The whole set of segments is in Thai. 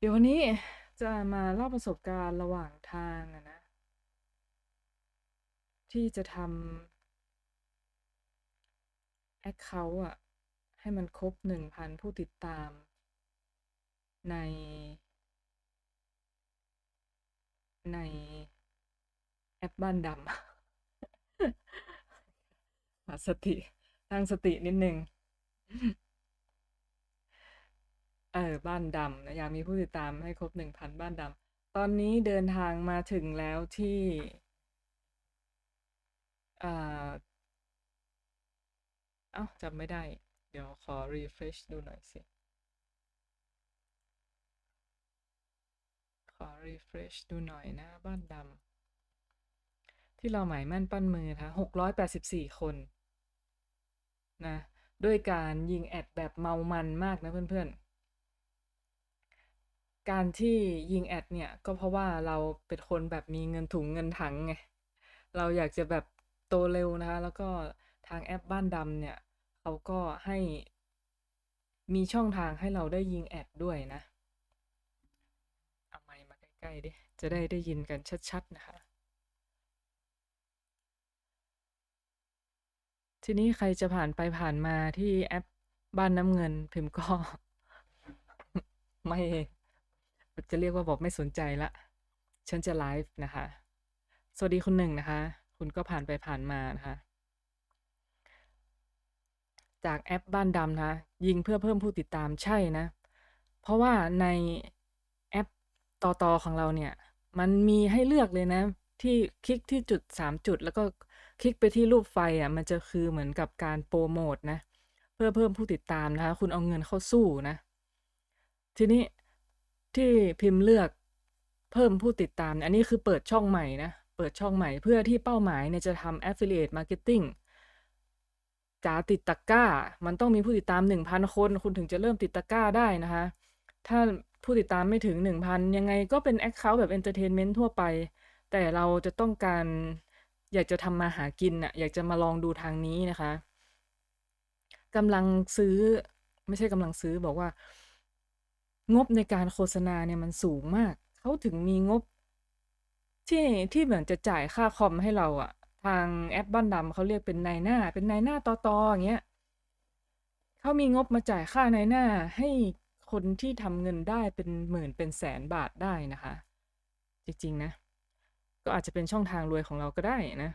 เดี๋ยววันนี้จะมาเล่าประสบการณ์ระหว่างทางอะนะ ที่จะทำแอคเคาท์อะให้มันครบหนึ่งพันผู้ติดตาม ใน ในแอปบ้านดำหาสติตั้งสตินิดนึง เออ บ้านดำนะอยากมีผู้ติดตามให้ครบหนึ่งพันบ้านดำ ตอนนี้เดินทางมาถึงแล้วที่อ่าเอ้าจำไม่ได้ เดี๋ยวขอ refresh ดูหน่อยสิ ขอ refresh ดูหน่อยนะ บ้านดำ ที่เราหมายมั่นปั้นมือนะหกร้อยแปดสิบสี่คนนะ ด้วยการยิงแอดแบบเมามันมากนะเพื่อนๆ การที่ยิงแอดเนี่ยก็เพราะว่าเราเป็นคนแบบมีเงินถุงเงินถังไง เราอยากจะแบบโตเร็วนะคะ แล้วก็ทางแอปบ้านดำเนี่ยเขาก็ให้มีช่องทางให้เราได้ยิงแอดด้วยนะ เอาไมมาใกล้ๆดิ จะได้ได้ยินกันชัดๆนะคะ ทีนี้ใครจะผ่านไปผ่านมาที่แอปบ้านน้ำเงินพิมพ์ก็ ไม่ จะเรียกว่าบอกไม่สนใจละ ฉันจะไลฟ์นะคะ สวัสดีคุณหนึ่งนะคะ คุณก็ผ่านไปผ่านมานะคะ จากแอปบ้านดำนะคะยิงเพื่อเพิ่มผู้ติดตามใช่นะ เพราะว่าในแอปต่อตอของเราเนี่ย มันมีให้เลือกเลยนะ ที่คลิกที่จุดสามจุด แล้วก็คลิกไปที่รูปไฟอะมันจะคือเหมือนกับการโปรโมทนะ เพื่อเพิ่มผู้ติดตามนะคะ คุณเอาเงินเข้าสู้นะ ทีนี้ ที่พิมพ์เลือกเพิ่มผู้ติดตาม อันนี้คือเปิดช่องใหม่นะ เปิดช่องใหม่เพื่อที่เป้าหมายเนี่ยจะทำ affiliate marketing จ๋าติดตะก้า มันต้องมีผู้ติดตาม 1,000 คน คุณถึงจะเริ่มติดตะก้าได้นะคะ ถ้าผู้ติดตามไม่ถึง 1,000 ยังไงก็เป็น Account แบบ Entertainment ทั่วไป แต่เราจะต้องการอยากจะทำมาหากินน่ะอยากจะมาลองดูทางนี้นะคะกำลังซื้อไม่ใช่กำลังซื้อบอกว่า งบในการโฆษณาเนี่ยมันสูงมาก เขาถึงมีงบ ที่ที่เหมือนจะจ่ายค่าคอมให้เราอะทางแอปบ้านดำเขาเรียกเป็นนายหน้า เป็นนายหน้าตอตออย่างเงี้ยเขามีงบมาจ่ายค่านายหน้าให้คนที่ทำเงินได้เป็นหมื่นเป็นแสนบาทได้นะคะ จริงๆนะ ก็อาจจะเป็นช่องทางรวยของเราก็ได้นะ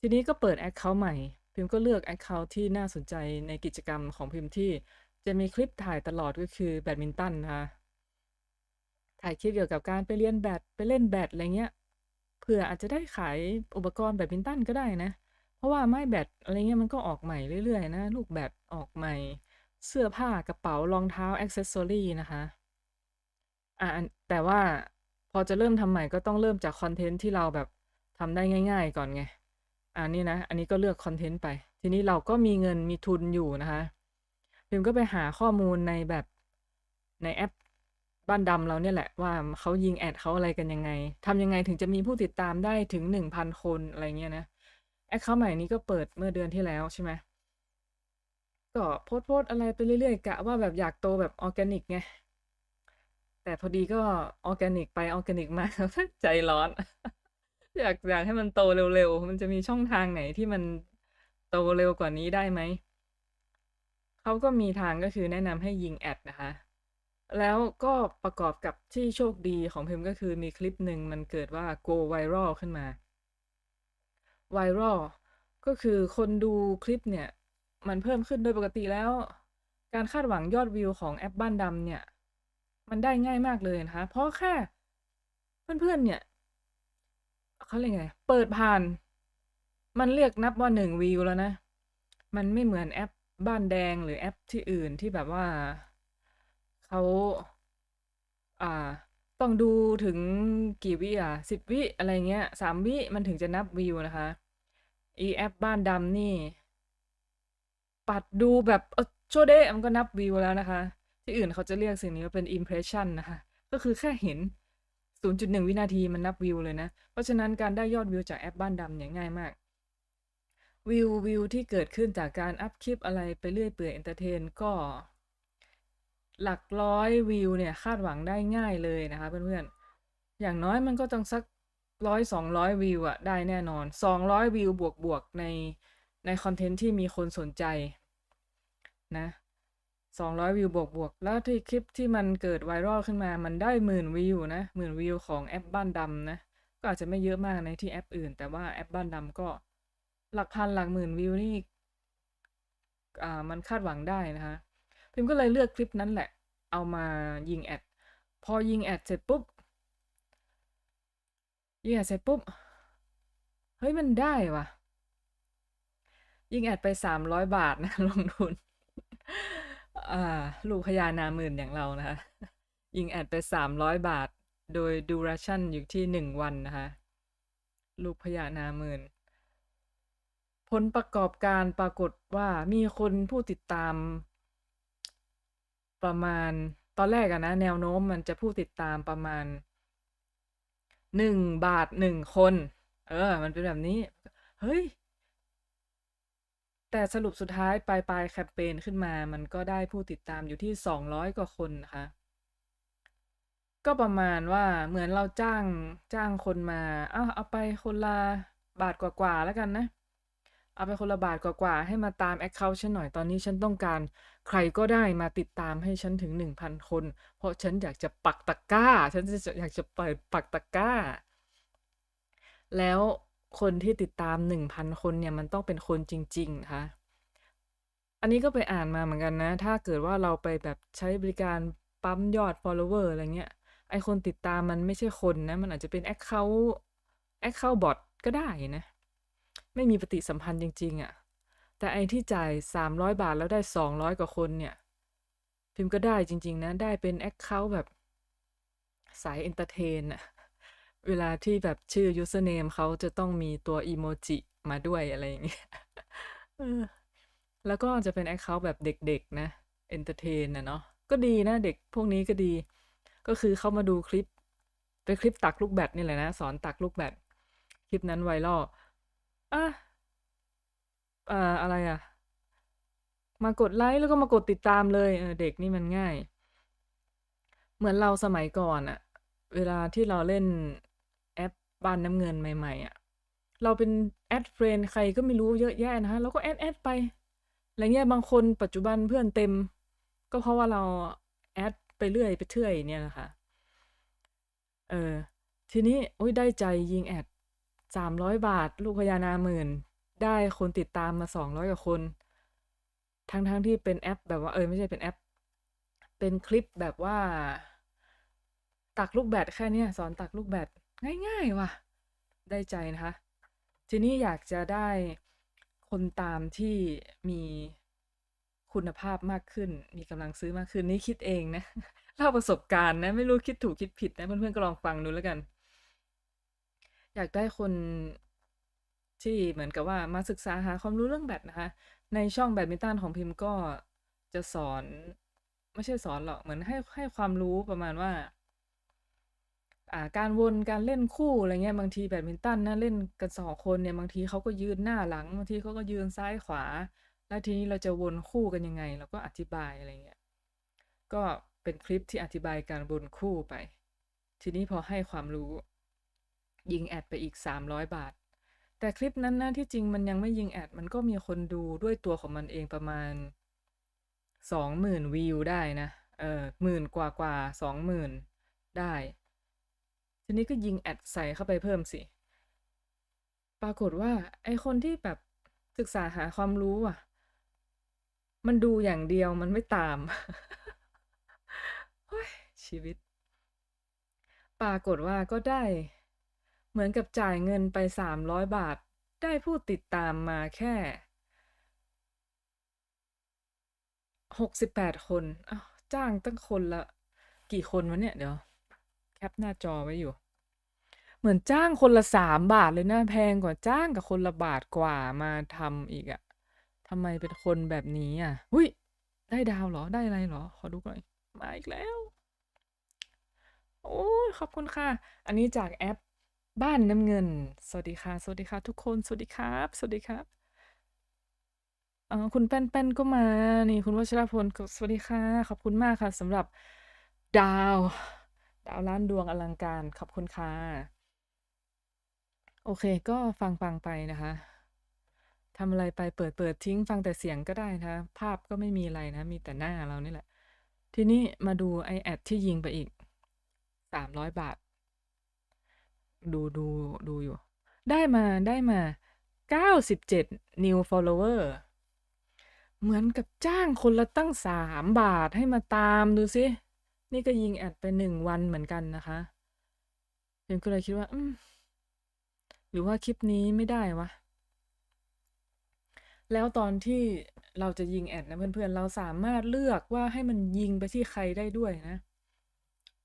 ทีนี้ก็เปิด Account ใหม่ พิมพ์ก็เลือก Account ที่น่าสนใจในกิจกรรมของพิมพ์ที่ จะมีคลิปถ่ายตลอดก็คือแบดมินตันนะคะถ่ายคลิปเกี่ยวกับการไปเรียนแบดไปเล่นแบดอะไรเงี้ยเผื่ออาจจะได้ขายอุปกรณ์แบดมินตันก็ได้นะ เพราะว่าไม้แบดอะไรเงี้ยมันก็ออกใหม่เรื่อยๆนะ ลูกแบดออกใหม่ เสื้อผ้ากระเป๋ารองเท้าอ็อกเซสซอรี่นะคะอะอันแต่ว่าพอจะเริ่มทำใหม่ก็ต้องเริ่มจากคอนเทนต์ที่เราแบบทำได้ง่าย ๆ ก่อนไงอันนี้นะ อันนี้ก็เลือกคอนเทนต์ไป ทีนี้เราก็มีเงินมีทุนอยู่นะคะ พิมก็ไปหาข้อมูลในแบบในแอปบ้านดำเราเนี่ยแหละว่าเขายิงแอดเขาอะไรกันยังไงทำยังไงถึงจะมีผู้ติดตามได้ถึงหนึ่งพันคนอะไรเงี้ยนะแอคเคาท์ใหม่นี้ก็เปิดเมื่อเดือนที่แล้วใช่ไหมก็โพสต์โพสอะไรไปเรื่อยๆกะว่าแบบอยากโตแบบออร์แกนิกไงแต่พอดีก็ออร์แกนิกไปออร์แกนิกมาใจร้อน อยากอยากให้มันโตเร็วๆ มันจะมีช่องทางไหนที่มันโตเร็วกว่านี้ได้ไหม เขาก็มีทางก็คือแนะนำให้ยิงแอดนะคะ แล้วก็ประกอบกับที่โชคดีของพิมก็คือมีคลิปหนึ่งมันเกิดว่า go viral ขึ้นมา viral ก็คือคนดูคลิปเนี่ย มันเพิ่มขึ้นโดยปกติแล้ว การคาดหวังยอดวิวของแอปบ้านดำเนี่ย มันได้ง่ายมากเลยนะคะ เพราะแค่เพื่อนๆเนี่ยเขาเรียกไง เปิดผ่าน มันเรียกนับว่าหนึ่งวิวแล้วนะ มันไม่เหมือนแอป บ้านแดงหรือแอปที่อื่นที่แบบว่าเขา อ่า ต้องดูถึงกี่วิอะสิบวิอะไรเงี้ยสามวิมันถึงจะนับวิวนะคะ อีแอปบ้านดำนี่ ปัดดูแบบเออโชว์เดะมันก็นับวิวแล้วนะคะ ที่อื่นเขาจะเรียกสิ่งนี้ว่าเป็น impression นะคะ ก็คือแค่เห็น 0.1 วินาทีมันนับวิวเลยนะ เพราะฉะนั้นการได้ยอดวิวจากแอปบ้านดำเนี่ยง่ายมาก วิววิวที่เกิดขึ้นจากการอัพคลิปอะไรไปเรื่อยเปื่อยเอนเตอร์เทนก็ หลักร้อยวิวเนี่ยคาดหวังได้ง่ายเลยนะคะเพื่อนๆ อย่างน้อยมันก็ต้องสักร้อยสองร้อยวิวอะได้แน่นอนสองร้อยวิวบวกบวกในในคอนเทนต์ที่มีคนสนใจนะสองร้อยวิวบวกบวกแล้วที่คลิปที่มันเกิดไวรัลขึ้นมามันได้หมื่นวิวนะหมื่นวิวของแอปบ้านดำนะก็อาจจะไม่เยอะมากในที่แอปอื่น แต่ว่าแอปบ้านดำก็ หลักพันหลักหมื่นวิวนี่อ่ามันคาดหวังได้นะคะ พิมก็เลยเลือกคลิปนั้นแหละ เอามายิงแอด พอยิงแอดเสร็จปุ๊บ ยิงแอดเสร็จปุ๊บ เฮ้ยมันได้ว่ะ ยิงแอดไปสามร้อยบาทนะลงทุน อ่า ลูกพญานาหมื่นอย่างเรานะคะ ยิงแอดไปสามร้อยบาท โดยดูราชั่นอยู่ที่หนึ่งวันนะคะ ลูกพญานาหมื่น ผลประกอบการปรากฏว่ามีคนผู้ติดตาม ประมาณตอนแรกอะนะ แนวโน้มมันจะผู้ติดตามประมาณหนึ่งบาทหนึ่งคน เออ มันเป็นแบบนี้ เฮ้ย แต่สรุปสุดท้ายปลายปลายแคมเปญขึ้นมา มันก็ได้ผู้ติดตามอยู่ที่สองร้อยกว่าคนนะคะ ก็ประมาณว่าเหมือนเราจ้างจ้างคนมา เอาเอาไปคนละบาทกว่าๆแล้วกันนะ เอาไปคนละบาทกว่าๆให้มาตามแอคเคาท์ฉันหน่อยตอนนี้ฉันต้องการ ใครก็ได้มาติดตามให้ฉันถึงหนึ่งพันคน เพราะฉันอยากจะปักตะกร้า ฉันจะอยากจะเปิดปักตะกร้า แล้วคนที่ติดตามหนึ่งพันคนเนี่ยมันต้องเป็นคนจริงๆนะคะอันนี้ก็ไปอ่านมาเหมือนกันนะ ถ้าเกิดว่าเราไปแบบใช้บริการปั๊มยอด follower อะไรเงี้ย ไอคนติดตามมันไม่ใช่คนนะ มันอาจจะเป็น account account bot ก็ได้นะ ไม่มีปฏิสัมพันธ์จริง ๆอะ่ะ แต่ไอ้ที่จ่ายสามร้อยบาทแล้วได้สองร้อยกว่าคนเนี่ย พิมพ์ก็ได้จริง ๆ นะ ได้เป็น account แบบสาย entertain อะเวลาที่แบบชื่อ username เขาจะต้องมีตัวอีโมจิมาด้วยอะไรอย่างเงี้ยแล้วก็จะเป็น account แบบเด็กๆ นะ entertain นะเนาะก็ดีนะเด็กพวกนี้ก็ดี ก็คือเข้ามาดูคลิป เป็นคลิปตักลูกแบดนี่แหละนะ สอนตักลูกแบดคลิปนั้นไวรัล อะอ่าอะไรอะมากดไลค์แล้วก็มากดติดตามเลย เออ เด็กนี่มันง่าย เหมือนเราสมัยก่อนอะ เวลาที่เราเล่นแอปบ้านน้ำเงินใหม่ ๆ อะ เราเป็นแอดเฟรนใครก็ไม่รู้เยอะแยะนะฮะเราก็แอดแอดไปอะไรเงี้ย บางคนปัจจุบันเพื่อนเต็ม ก็เพราะว่าเราแอดไปเรื่อยไปเทื่อยเนี่ยนะคะเออ ทีนี้โอ้ยได้ใจยิงแอด สามร้อยบาท ลูกพญานาหมื่น ได้คนติดตามมาสองร้อยกว่าคน ทั้งทั้งที่เป็นแอปแบบว่าเออไม่ใช่เป็นแอป เป็นคลิปแบบว่า ตักลูกแบดแค่เนี้ยสอนตักลูกแบดง่าย ๆ ว่ะ ได้ใจนะคะ ทีนี้อยากจะได้คนตามที่มีคุณภาพมากขึ้น มีกำลังซื้อมากขึ้นนี่คิดเองนะเล่าประสบการณ์นะ ไม่รู้คิดถูกคิดผิดนะ เพื่อนๆก็ลองฟังดูแล้วกัน อยากได้คนที่เหมือนกับว่ามาศึกษาหาความรู้เรื่องแบดนะคะ ในช่องแบดมินตันของพิมพ์ก็จะสอน ไม่ใช่สอนหรอกเหมือนให้ให้ความรู้ประมาณว่า อ่าการวนการเล่นคู่อะไรเงี้ยบางทีแบดมินตันนะเล่นกันสองคนเนี่ยบางทีเขาก็ยืนหน้าหลังบางทีเขาก็ยืนซ้ายขวา แล้วทีนี้เราจะวนคู่กันยังไงเราก็อธิบายอะไรเงี้ยก็เป็นคลิปที่อธิบายการวนคู่ไป ทีนี้พอให้ความรู้ ยิงแอดไปอีกสามร้อยบาท แต่คลิปนั้นนะที่จริงมันยังไม่ยิงแอด มันก็มีคนดูด้วยตัวของมันเองประมาณสองหมื่นวิวได้นะเออหมื่นกว่ากว่าสองหมื่นได้ ทีนี้ก็ยิงแอดใส่เข้าไปเพิ่มสิ ปรากฏว่า ไอคนที่แบบศึกษาหาความรู้อะ มันดูอย่างเดียวมันไม่ตามเฮ้ยชีวิต ปรากฏว่าก็ได้ เหมือนกับจ่ายเงินไปสามร้อยบาท ได้ผู้ติดตามมาแค่หกสิบแปดคนอ้าวจ้างตั้งคนละ กี่คนวะเนี่ยเดี๋ยว แคปหน้าจอไว้อยู่ เหมือนจ้างคนละสามบาทเลยนะแพงกว่าจ้างกับคนละบาทกว่ามาทำอีกอะทำไมเป็นคนแบบนี้อะหุ้ยได้ดาวเหรอได้อะไรเหรอ ขอดูหน่อย มาอีกแล้ว โอ้ยขอบคุณค่ะ อันนี้จากแอป บ้านน้ำเงิน สวัสดีค่ะ สวัสดีค่ะ ทุกคน สวัสดีครับ สวัสดีครับอ๋อคุณแป้นๆก็มา นี่คุณวชรพลกสวัสดีค่ะ ขอบคุณมากค่ะสำหรับดาว ดาวล้านดวงอลังการ ขอบคุณค่ะ โอเค ก็ฟังๆไปนะคะทำอะไรไปเปิดๆทิ้งฟังแต่เสียงก็ได้นะ ภาพก็ไม่มีอะไรนะ มีแต่หน้าเรานี่แหละ ทีนี้มาดูไอแอดที่ยิงไปอีก300บาท ดูดูดูอยู่ ได้มาได้มา97 new follower เหมือนกับจ้างคนละตั้ง3บาทให้มาตามดูซินี่ก็ยิงแอดไป1วันเหมือนกันนะคะพิมก็เลยคิดว่า อืม หรือว่าคลิปนี้ไม่ได้วะ แล้วตอนที่เราจะยิงแอดนะเพื่อนๆ เราสามารถเลือกว่าให้มันยิงไปที่ใครได้ด้วยนะ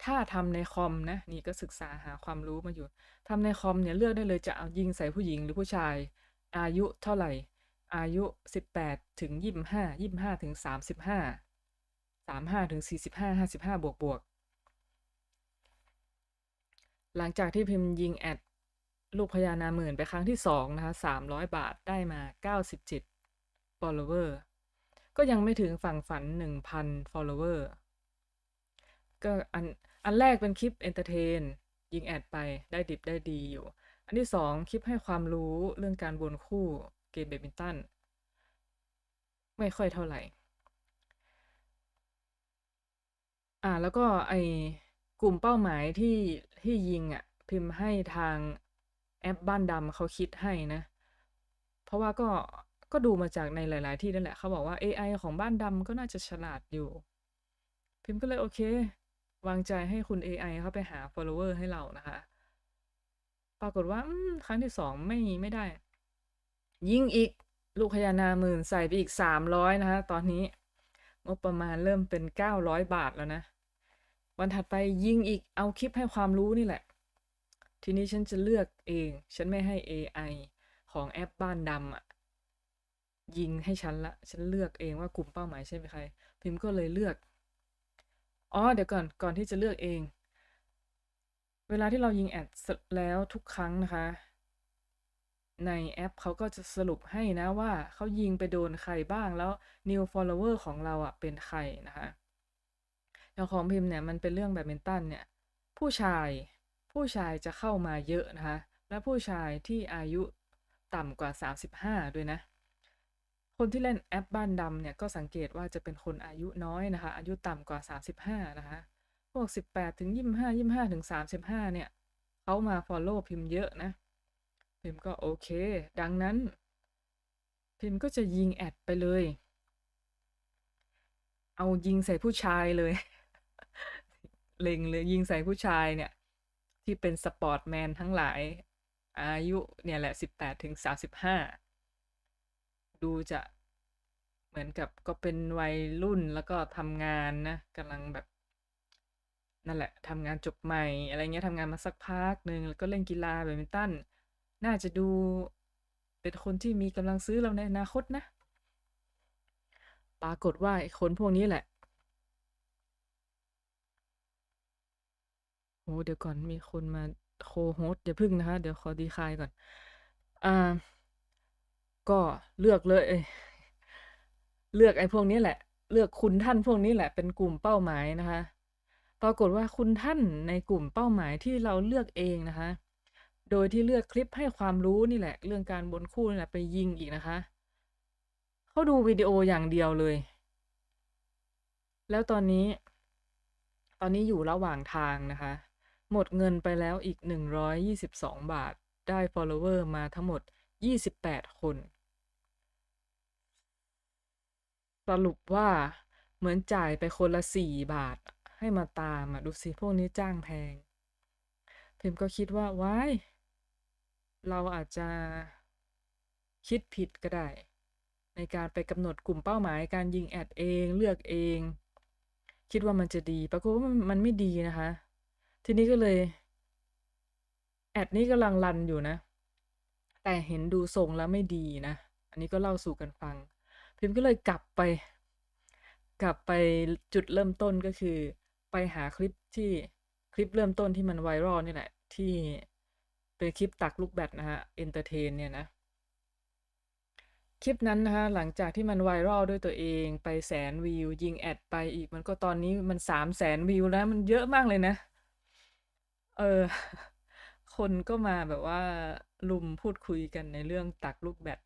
ถ้าทำในคอมนะนี่ก็ศึกษาหาความรู้มาอยู่ทำในคอมเนี่ยเลือกได้เลยจะเอายิงใส่ผู้หญิงหรือผู้ชาย อายุเท่าไหร่ อายุ 18 ถึง 25 25 ถึง 35 35 ถึง 45 55 บวกบวกหลังจากที่พิมพ์ยิงแอดลูกพญานาหมื่นไปครั้งที่ 2 นะคะ 300 บาทได้มา 97 follower ก็ยังไม่ถึงฝั่งฝัน 1,000 follower ก็อัน อันแรกเป็นคลิปเอนเตอร์เทนยิงแอดไปได้ดิบได้ดีอยู่ อันที่ 2 คลิปให้ความรู้เรื่องการวนคู่เกมแบดมินตันไม่ค่อยเท่าไหร่ อ่าแล้วก็ไอกลุ่มเป้าหมายที่ที่ยิงอะพิมพ์ให้ทางแอปบ้านดำเขาคิดให้นะ เพราะว่าก็ก็ดูมาจากในหลาย ๆ ที่นั่นแหละเขาบอกว่าเอไอของบ้านดำก็น่าจะฉลาดอยู่ พิมก็เลยโอเค วางใจให้คุณเอไอเข้าไปหา follower ให้เรานะคะ ปรากฏว่าครั้งที่2ไม่ไม่ได้ ยิ่งอีกลูกพญานาหมื่นใส่ไปอีก300นะคะ ตอนนี้งบประมาณเริ่มเป็น900บาทแล้วนะ วันถัดไปยิ่งอีกเอาคลิปให้ความรู้นี่แหละ ทีนี้ฉันจะเลือกเอง ฉันไม่ให้เอไอของแอปบ้านดำอะยิงให้ฉันละ ฉันเลือกเองว่ากลุ่มเป้าหมายฉันเป็นใคร พิมก็เลยเลือก อ๋อ เดี๋ยวก่อน ก่อนที่จะเลือกเอง เวลาที่เรายิงแอดสแล้วทุกครั้งนะคะ ในแอปเขาก็จะสรุปให้นะว่าเขายิงไปโดนใครบ้างแล้ว new follower ของเราอะเป็นใครนะคะอย่างของพิมเนี่ยมันเป็นเรื่องแบดมินตันเนี่ย ผู้ชายผู้ชายจะเข้ามาเยอะนะคะ และผู้ชายที่อายุต่ำกว่า 35 ด้วยนะ คนที่เล่นแอปบ้านดำเนี่ยก็สังเกตว่าจะเป็นคนอายุน้อยนะคะ อายุต่ำกว่า 35 นะคะ พวก 18 ถึง 25 25 ถึง 35 เนี่ยเขามาฟอลโลว์พิมพ์เยอะนะ พิมก็โอเค ดังนั้น พิมก็จะยิงแอดไปเลย เอายิงใส่ผู้ชายเลย เล็งเลยยิงใส่ผู้ชายเนี่ย ที่เป็นสปอร์ตแมนทั้งหลาย อายุเนี่ยแหละ 18 ถึง 35ดูจะ เหมือนกับก็เป็นวัยรุ่นแล้วก็ทำงานนะกำลังแบบนั่นแหละทำงานจบใหม่ อะไรเงี้ยทำงานมาสักพักหนึ่งแล้วก็เล่นกีฬาแบดมินตันน่าจะดูเป็นคนที่มีกำลังซื้อเราในอนาคตนะ ปรากฏว่าไอ้คนพวกนี้แหละโอ้โฮเดี๋ยวก่อนมีคนมา co-host อย่าพึ่งนะคะ เดี๋ยวขอ decline ก่อน อ่า ก็เลือกเลย เลือกไอ้พวกนี้แหละ เลือกคุณท่านพวกนี้แหละ เป็นกลุ่มเป้าหมายนะคะ ปรากฏว่าคุณท่านในกลุ่มเป้าหมายที่เราเลือกเองนะคะ โดยที่เลือกคลิปให้ความรู้นี่แหละ เรื่องการวนคู่นี่แหละไปยิงอีกนะคะเขาดูวิดีโออย่างเดียวเลย แล้วตอนนี้ ตอนนี้อยู่ระหว่างทางนะคะ หมดเงินไปแล้วอีก 122 บาท ได้ฟอลโลเวอร์มาทั้งหมด 28 คน สรุปว่าเหมือนจ่ายไปคนละ4บาท ให้มาตามอะ ดูสิพวกนี้จ้างแพง พิมก็คิดว่าว้ายเราอาจจะคิดผิดก็ได้ ในการไปกำหนดกลุ่มเป้าหมายการยิงแอดเองเลือกเอง คิดว่ามันจะดีปรากฏว่ามันมันไม่ดีนะคะ ทีนี้ก็เลย แอดนี้กำลังรันอยู่นะ แต่เห็นดูทรงแล้วไม่ดีนะ อันนี้ก็เล่าสู่กันฟัง พิมก็เลยกลับไป กลับไปจุดเริ่มต้นก็คือ ไปหาคลิปที่คลิปเริ่มต้นที่มัน viral นี่แหละ ที่เป็นคลิปตักลูกแบดนะคะเอนเทอร์เทนเนี่ยนะคลิปนั้นนะคะหลังจากที่มันไวรัลด้วยตัวเองไปแสนวิว ยิงแอดไปอีกมันก็ตอนนี้มันสามแสนวิวแล้วมันเยอะมากเลยนะ เออ คนก็มาแบบว่าลุมพูดคุยกันในเรื่องตักลูกแบต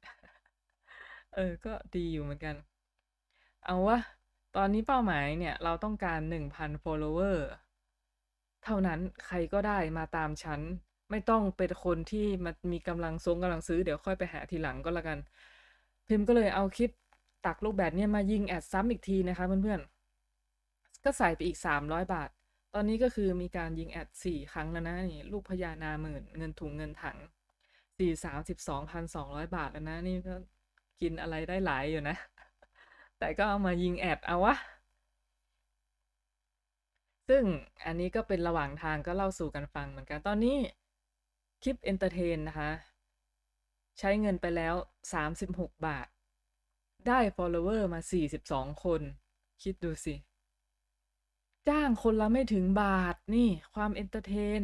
เออ ก็ดีอยู่เหมือนกัน เอาวะ ตอนนี้เป้าหมายเนี่ย เราต้องการ1,000 follower เท่านั้นใครก็ได้มาตามฉัน ไม่ต้องเป็นคนที่มันมีกำลังซงกำลังซื้อเดี๋ยวค่อยไปหาทีหลังก็แล้วกัน พิมพ์ก็เลยเอาคลิปตักลูกแบตเนี่ยมายิงแอดซ้ำอีกทีนะคะเพื่อนๆ ก็ใส่ไปอีก 300 บาท ตอนนี้ก็คือมีการยิงแอด 4 ครั้งแล้วนะนี่ลูกพญานาหมื่นเงินถุงเงินถัง 4 32,200 บาทแล้วนะนี่ก็ กินอะไรได้หลายอยู่นะ แต่ก็เอามายิงแอดเอาวะ ซึ่งอันนี้ก็เป็นระหว่างทางก็เล่าสู่กันฟังเหมือนกันตอนนี้คลิปเอนเตอร์เทนนะคะ ใช้เงินไปแล้ว 36 บาท ได้ follower มา 42 คน คิดดูสิ จ้างคนละไม่ถึงบาทนี่ความเอนเตอร์เทน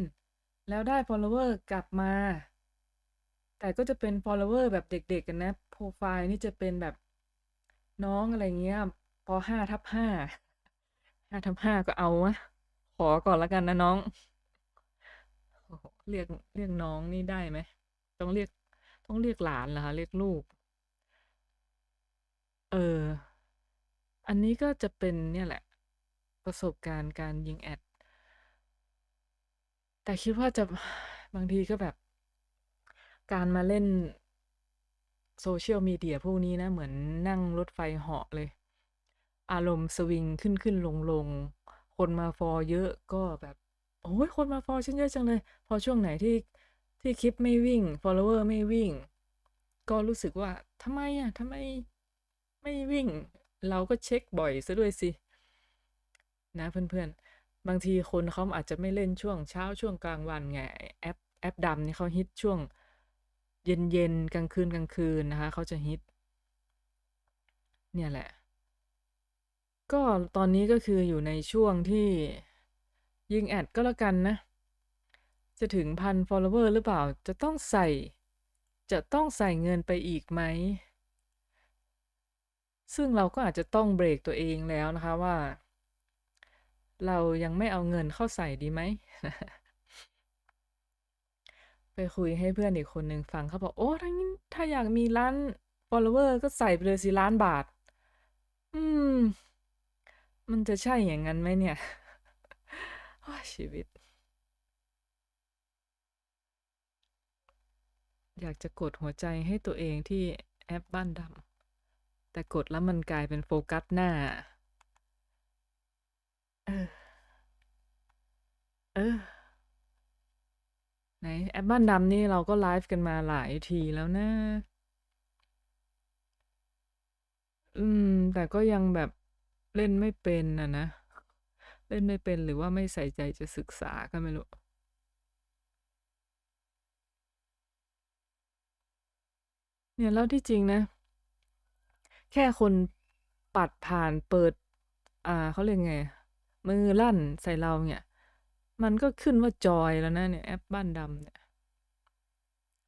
แล้วได้ follower กลับมา แต่ก็จะเป็น follower แบบเด็กๆกันนะ โปรไฟล์นี่จะเป็นแบบน้องอะไรเงี้ยปห้าทับห้าห้าทับห้าก็เอาวะขอก่อนละกันนะน้อง เรียกเรียกน้องนี่ได้ไหม ต้องเรียก ต้องเรียกหลานเหรอคะ เรียกลูก เออ อันนี้ก็จะเป็นเนี่ยแหละ ประสบการณ์การยิงแอด แต่คิดว่าจะบางทีก็แบบ การมาเล่น โซเชียลมีเดียพวกนี้นะ เหมือนนั่งรถไฟเหาะเลย อารมณ์สวิงขึ้นขึ้นลงลงคนมาฟอลเยอะก็แบบโอ้ยคนมาฟอลฉันเยอะจังเลย พอช่วงไหนที่ที่คลิปไม่วิ่ง follower ไม่วิ่ง ก็รู้สึกว่าทำไมอะทำไมไม่วิ่ง เราก็เช็คบ่อยซะด้วยสิ นะเพื่อนๆ บางทีคนเขาอาจจะไม่เล่นช่วงเช้าช่วงกลางวันไง แอปแอปดำนี่เขาฮิตช่วง เย็นเย็นกลางคืนกลางคืนนะคะเขาจะฮิต เนี่ยแหละ ก็ตอนนี้ก็คืออยู่ในช่วงที่ยิงแอดก็แล้วกันนะ จะถึงพัน follower หรือเปล่า จะต้องใส่ จะต้องใส่เงินไปอีกไหม ซึ่งเราก็อาจจะต้องเบรกตัวเองแล้วนะคะว่า เรายังไม่เอาเงินเข้าใส่ดีไหม ไปคุยให้เพื่อนอีกคนหนึ่งฟังเขาบอกโอ้ถ้างี้ถ้าอยากมีล้าน follower ก็ใส่ไปเลยสิล้านบาท อืม มันจะใช่อย่างนั้นไหมเนี่ยโอ้ยชีวิต อยากจะกดหัวใจให้ตัวเองที่แอปบ้านดำแต่กดแล้วมันกลายเป็นโฟกัสหน้า เออ เออ ไหนแอปบ้านดำนี่เราก็ไลฟ์กันมาหลายทีแล้วนะ อืม แต่ก็ยังแบบเล่นไม่เป็นอะนะ เล่นไม่เป็นหรือว่าไม่ใส่ใจจะศึกษาก็ไม่รู้เนี่ยแล้วที่จริงนะ แค่คนปัดผ่านเปิด อ่าเขาเรียกไง มือลั่นใส่เราเนี่ย มันก็ขึ้นว่าจอยแล้วนะเนี่ยแอปบ้านดำเนี่ย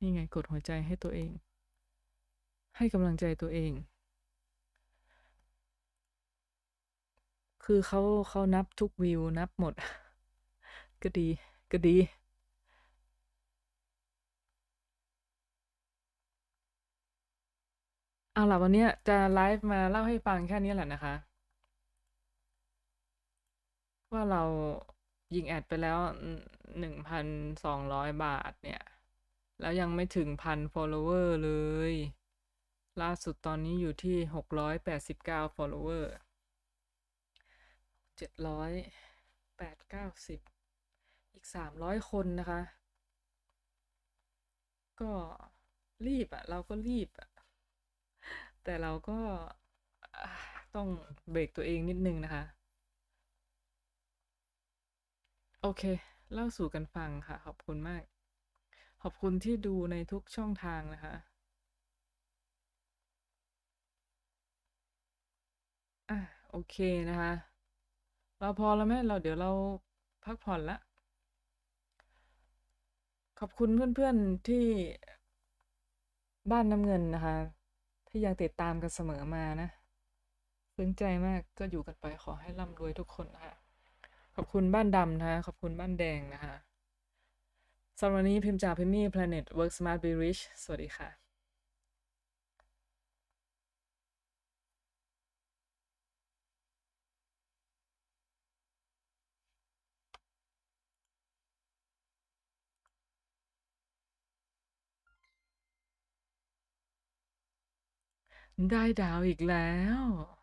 นี่ไงกดหัวใจให้ตัวเอง ให้กำลังใจตัวเอง คือเขาเขานับทุกวิวนับหมด ก็ดีก็ดีเอาล่ะวันนี้จะไลฟ์มาเล่าให้ฟังแค่นี้แหละนะคะ ว่าเรา ยิงแอดไปแล้วหนึ่งพันสองร้อยบาทเนี่ย แล้วยังไม่ถึงพัน follower เลย ล่าสุดตอนนี้อยู่ที่หกร้อยแปดสิบเก้า follower เจ็ดร้อยแปดเก้าสิบอีกสามร้อยคนนะคะ ก็รีบอะเราก็รีบอะแต่เราก็ต้องเบรกตัวเองนิดนึงนะคะ โอเค เล่าสู่กันฟังค่ะ ขอบคุณมาก ขอบคุณที่ดูในทุกช่องทางนะคะอะโอเคนะคะ เราพอแล้วไหมเราเดี๋ยวเราพักผ่อนละ ขอบคุณเพื่อนๆที่บ้านน้ำเงินนะคะ ที่ยังติดตามกันเสมอมานะซึ้งใจมากก็อยู่กันไปขอให้ร่ำรวยทุกคนนะคะ ขอบคุณบ้านดำนะคะขอบคุณบ้านแดงนะคะสำหรับวันนี้พิมพ์จากพิมมี่ Planet Work Smart Be Rich สวัสดีค่ะได้ดาวอีกแล้ว